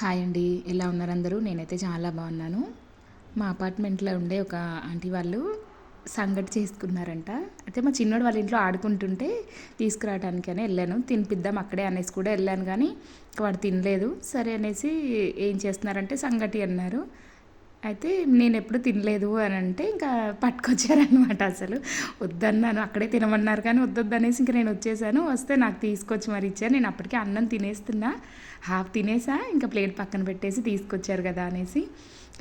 Hi అండి ఎలా ఉన్నారు అందరూ? నేనైతే చాలా బాగున్నాను. మా అపార్ట్మెంట్లో ఉండే ఒక ఆంటీ వాళ్ళు సంగటి చేసుకున్నారంట. అయితే మా చిన్నోడు వాళ్ళ ఇంట్లో ఆడుకుంటుంటే తీసుకురావడానికి వెళ్ళాను. తినిపిద్దాం అక్కడే అనేసి కూడా వెళ్ళాను కానీ వాడు తినలేదు. సరే అనేసి ఏం చేస్తున్నారంటే సంగటి అన్నారు. అయితే నేను ఎప్పుడు తినలేదు అని అంటే ఇంకా పట్టుకొచ్చారనమాట అసలు. వద్దన్నాను అక్కడే తినమన్నారు కానీ వద్దొద్దు అనేసి ఇంకా నేను వచ్చేసాను. వస్తే నాకు తీసుకొచ్చి మరి ఇచ్చారు. నేను అప్పటికే అన్నం తినేస్తున్నా. హాఫ్ తినేసా ఇంకా ప్లేట్ పక్కన పెట్టేసి తీసుకొచ్చారు కదా అనేసి.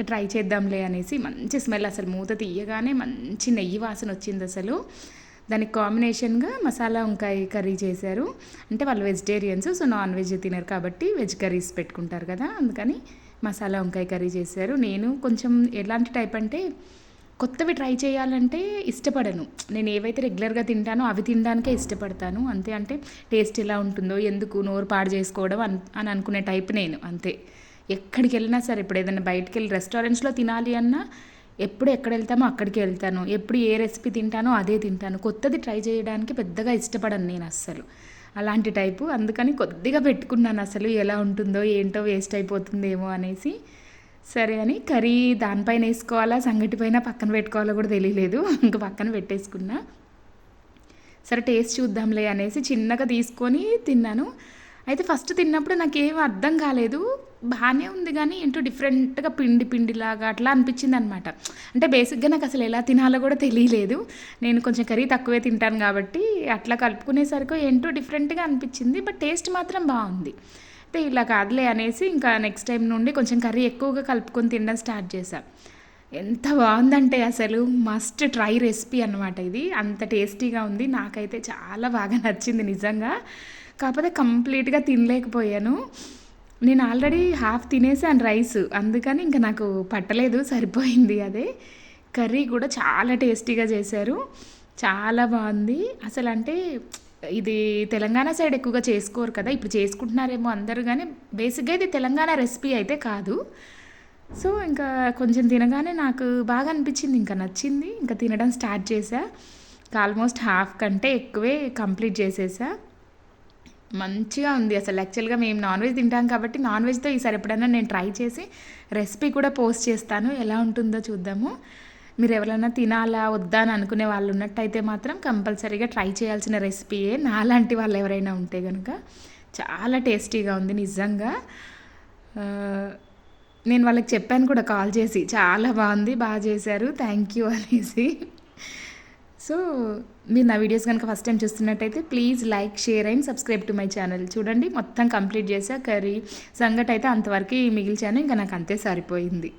ట్రై చేద్దాంలే అనేసి మంచి స్మెల్ అసలు మూత తీయగానే మంచి నెయ్యి వాసన వచ్చింది అసలు. దానికి కాంబినేషన్గా మసాలా వంకాయ కర్రీ చేశారు. అంటే వాళ్ళు వెజిటేరియన్స్ సో నాన్ వెజ్ తినరు కాబట్టి వెజ్ కర్రీస్ పెట్టుకుంటారు కదా అందుకని మసాలా వంకాయ కర్రీ చేశారు. నేను కొంచెం ఎలాంటి టైప్ అంటే కొత్తవి ట్రై చేయాలంటే ఇష్టపడను. నేను ఏవైతే రెగ్యులర్గా తింటానో అవి తినడానికే ఇష్టపడతాను. అంతే అంటే టేస్ట్ ఎలా ఉంటుందో ఎందుకు నోరు పాడు చేసుకోవడం అని అనుకునే టైప్ నేను అంతే. ఎక్కడికి వెళ్ళినా సరే ఇప్పుడు ఏదైనా బయటకు వెళ్ళి రెస్టారెంట్స్లో తినాలి అన్నా ఎప్పుడు ఎక్కడ వెళ్తామో అక్కడికి వెళ్తాను. ఎప్పుడు ఏ రెసిపీ తింటానో అదే తింటాను. కొత్తది ట్రై చేయడానికి పెద్దగా ఇష్టపడను నేను అస్సలు. అలాంటి టైపు. అందుకని కొద్దిగా పెట్టుకున్నాను అసలు ఎలా ఉంటుందో ఏంటో వేస్ట్ అయిపోతుందేమో అనేసి. సరే అని కర్రీ దానిపైన వేసుకోవాలా సంగటి పైన పక్కన పెట్టుకోవాలో కూడా తెలియలేదు. ఇంకా పక్కన పెట్టేసుకున్నా. సరే టేస్ట్ చూద్దాంలే అనేసి చిన్నగా తీసుకొని తిన్నాను. అయితే ఫస్ట్ తిన్నప్పుడు నాకేం అర్థం కాలేదు. బాగానే ఉంది కానీ ఏంటో డిఫరెంట్గా పిండి పిండిలాగా అట్లా అనిపించింది అనమాట అంటే బేసిక్గా నాకు అసలు ఎలా తినాలో కూడా తెలియలేదు. నేను కొంచెం కర్రీ తక్కువే తింటాను కాబట్టి అట్లా కలుపుకునేసరికి ఏంటో డిఫరెంట్గా అనిపించింది. బట్ టేస్ట్ మాత్రం బాగుంది. అయితే ఇలా కాదులే అనేసి ఇంకా నెక్స్ట్ టైం నుండి కొంచెం కర్రీ ఎక్కువగా కలుపుకొని తినడం స్టార్ట్ చేశా. ఎంత బాగుందంటే అసలు మస్ట్ ట్రై రెసిపీ అనమాట ఇది. అంత టేస్టీగా ఉంది. నాకైతే చాలా బాగా నచ్చింది నిజంగా. కాకపోతే కంప్లీట్గా తినలేకపోయాను. నేను ఆల్రెడీ హాఫ్ తినేసాను రైస్. అందుకని ఇంకా నాకు పట్టలేదు సరిపోయింది అదే. కర్రీ కూడా చాలా టేస్టీగా చేశారు. చాలా బాగుంది. అసలు అంటే ఇది తెలంగాణ సైడ్ ఎక్కువగా చేసుకోరు కదా ఇప్పుడు చేసుకుంటున్నారేమో అందరూ కానీ బేసిక్గా ఇది తెలంగాణ రెసిపీ అయితే కాదు. సో ఇంకా కొంచెం తినగానే నాకు బాగా అనిపించింది ఇంకా నచ్చింది. ఇంకా తినడం స్టార్ట్ చేశా. ఆల్మోస్ట్ హాఫ్ కంటే ఎక్కువే కంప్లీట్ చేసేసా మంచిగా ఉంది. అసలు యాక్చువల్గా మేము నాన్ వెజ్ తింటాం కాబట్టి నాన్ వెజ్తో ఈసారి ఎప్పుడైనా నేను ట్రై చేసి రెసిపీ కూడా పోస్ట్ చేస్తాను. ఎలా ఉంటుందో చూద్దాము. మీరు ఎవరైనా తినాలా వద్దా అని అనుకునే వాళ్ళు ఉన్నట్టయితే మాత్రం కంపల్సరీగా ట్రై చేయాల్సిన రెసిపీయే నాలాంటి వాళ్ళు ఎవరైనా ఉంటే కనుక చాలా టేస్టీగా ఉంది నిజంగా. నేను వాళ్ళకి చెప్పాను కూడా కాల్ చేసి. చాలా బాగుంది బాగా చేశారు. థ్యాంక్ యూ అనేసి. సో మీరు నా వీడియోస్ కనుక ఫస్ట్ టైం చూస్తున్నట్టయితే please like share and subscribe to my channel చూడండి మొత్తం కంప్లీట్ చేసా. కర్రీ సంగటి అయితే అంతవరకు మిగిల్చాను. ఇంకా నాకు అంతే సరిపోయింది.